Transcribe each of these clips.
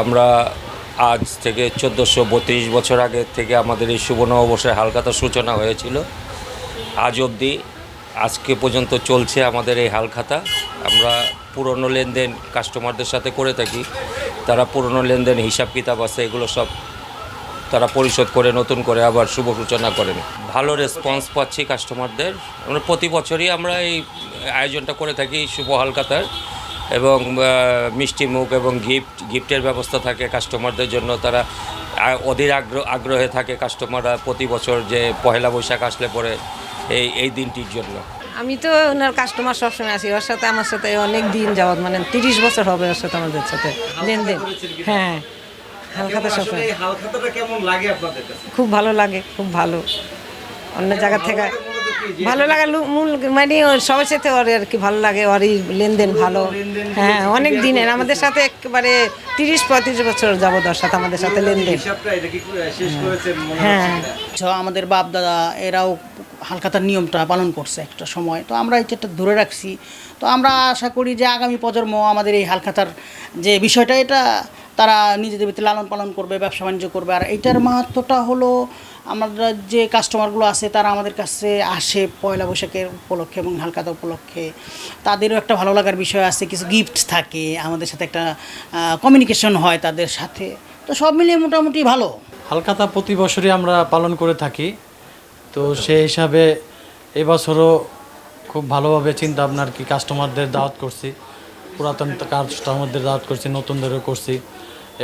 আমরা আজ থেকে চোদ্দোশো বত্রিশ বছর আগে থেকে আমাদের এই শুভ নববর্ষের হালখাতার সূচনা হয়েছিল। আজ অবধি আজকে পর্যন্ত চলছে আমাদের এই হালখাতা। আমরা পুরনো লেনদেন কাস্টমারদের সাথে করে থাকি। তারা পুরনো লেনদেন, হিসাব কিতাব আছে, এগুলো সব তারা পরিশোধ করে, নতুন করে আবার শুভ সূচনা করেন। ভালো রেসপন্স পাচ্ছি কাস্টমারদের প্রতি বছরই আমরা এই আয়োজনটা করে থাকি শুভ হালকাতার এবং মিষ্টি মুখ এবং গিফট গিফটের ব্যবস্থা থাকে কাস্টমারদের জন্য। তারা অধীর আগ্রহ আগ্রহে থাকে কাস্টমাররা প্রতি বছর যে পহেলা বৈশাখ আসলে পরে এই এই দিনটির জন্য। আমি তো ওনার কাস্টমার সবসময় আসি। ওর সাথে আমার সাথে অনেক দিন যাবত মানে তিরিশ বছর হবে ওর সাথে আমাদের সাথে লেনদেন। হ্যাঁ হালখাতা সব সবসময়। এই হালখাতাটা কেমন লাগে আপনাদের কাছে? খুব ভালো লাগে খুব ভালো। অন্য জায়গা থেকে ভালো লাগে মূল মানে ওর সবার সাথে ওর আর কি ভালো লাগে ওরই লেনদেন ভালো। হ্যাঁ অনেক দিনের। আমাদের সাথে একেবারে তিরিশ পঁয়ত্রিশ বছর যাব ওর সাথে আমাদের সাথে লেনদেন। হিসাবটা এটা কি শেষ করেছেন মনে হ্যাঁ। আমাদের বাপ দাদা এরাও হালখাতার নিয়মটা পালন করছে একটা সময়। তো আমরা এটা ধরে রাখছি। তো আমরা আশা করি যে আগামী প্রজন্ম আমাদের এই হালখাতার যে বিষয়টা এটা তারা নিজেদের ভিতরে লালন পালন করবে, ব্যবসা বাণিজ্য করবে। আর এটার মাহাত্মটা হলো আমরা যে কাস্টমারগুলো আছে, তারা আমাদের কাছে আসে পয়লা বৈশাখের উপলক্ষে এবং হালখাতা উপলক্ষে। তাদেরও একটা ভালো লাগার বিষয় আছে, কিছু গিফট থাকে, আমাদের সাথে একটা কমিউনিকেশন হয় তাদের সাথে। তো সব মিলিয়ে মোটামুটি ভালো। হালখাতা প্রতি বছরই আমরা পালন করে থাকি। তো সেই হিসাবে এবছরও খুব ভালোভাবে চিন্তা আর কি কাস্টমারদের দাওয়াত করছি, পুরাতন কাস্টমারদের দাওয়াত করছি, নতুনদেরও করছি।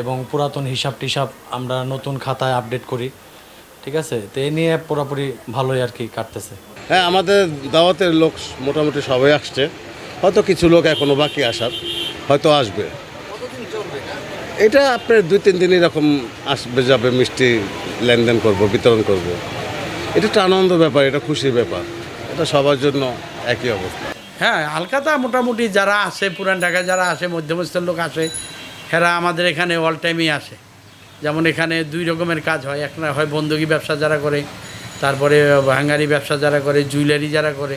এবং পুরাতন হিসাব টিসাব আমরা নতুন খাতায় আপডেট করি ঠিক আছে? তো এই নিয়ে পুরোপুরি ভালোই আর কি কাটতেছে। হ্যাঁ আমাদের দাওয়াতের লোক মোটামুটি সবাই আসছে। হয়তো কিছু লোক এখনও বাকি আসার হয়তো আসবে। এটা আপনার দুই তিন দিন এরকম আসবে যাবে মিষ্টি লেনদেন করব বিতরণ করব। এটা একটা আনন্দ ব্যাপার এটা খুশির ব্যাপার। এটা সবার জন্য একই অবস্থা। হ্যাঁ হালকাতা মোটামুটি যারা আসে পুরান ঢাকায় যারা আসে মধ্যমস্তর লোক আসে এরা আমাদের এখানে অল টাইমই আসে। যেমন এখানে দুই রকমের কাজ হয়। একটা হয় বন্দুকি ব্যবসা যারা করে তারপরে ভাঙ্গারি ব্যবসা যারা করে জুয়েলারি যারা করে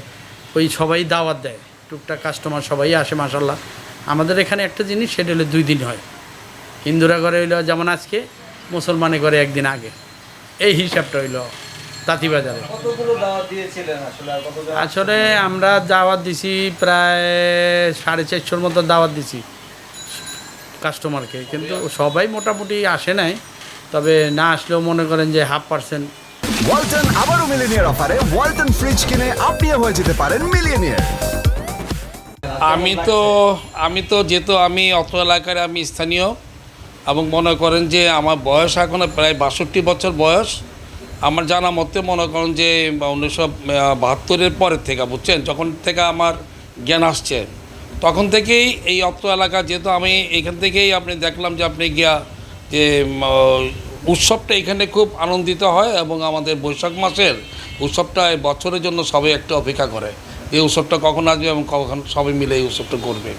ওই সবাই দাওয়াত দেয়। টুকটাক কাস্টমার সবাই আসে মাসাল্লাহ আমাদের এখানে একটা জিনিস সেটা হলো দুই দিন হয়। হিন্দুরা করে হইল যেমন আজকে মুসলমানে করে একদিন আগে। এই হিসাবটা হইল তাঁতিবাজারে আসলে আমরা দাওয়াত দিছি প্রায় সাড়ে চারশোর মতো দাওয়াত দিছি। কাস্টমারকে কিন্তু সবাই মোটামুটি আসে নাই। তবে না আসলেও মনে করেন যে হাফ পার্সেন্ট। ওয়ালটন আবারও মিলিনিয়ার অফারে ওয়ালটন ফ্রিজ কিনে আপনিও হয়ে যেতে পারেন মিলিয়নিয়ার আমি তো আমি তো যেহেতু আমি অত এলাকার আমি স্থানীয় এবং মনে করেন যে আমার বয়স এখনও প্রায় বাষট্টি বছর বয়স। আমার জানা মতে মনে করেন যে উনিশশো বাহাত্তরের পরের থেকে বুঝছেন? যখন থেকে আমার জ্ঞান আসছে। তখন থেকেই এই অত্র এলাকা, যেহেতু আমি এখান থেকেই আপনি দেখলাম যে আপনি গিয়া যে উৎসবটা এখানে খুব আনন্দিত হয় এবং আমাদের বৈশাখ মাসের উৎসবটা এই বছরের জন্য সবাই একটা অপেক্ষা করে এই উৎসবটা কখন আসবে এবং কখন সবাই মিলে এই উৎসবটা করবে।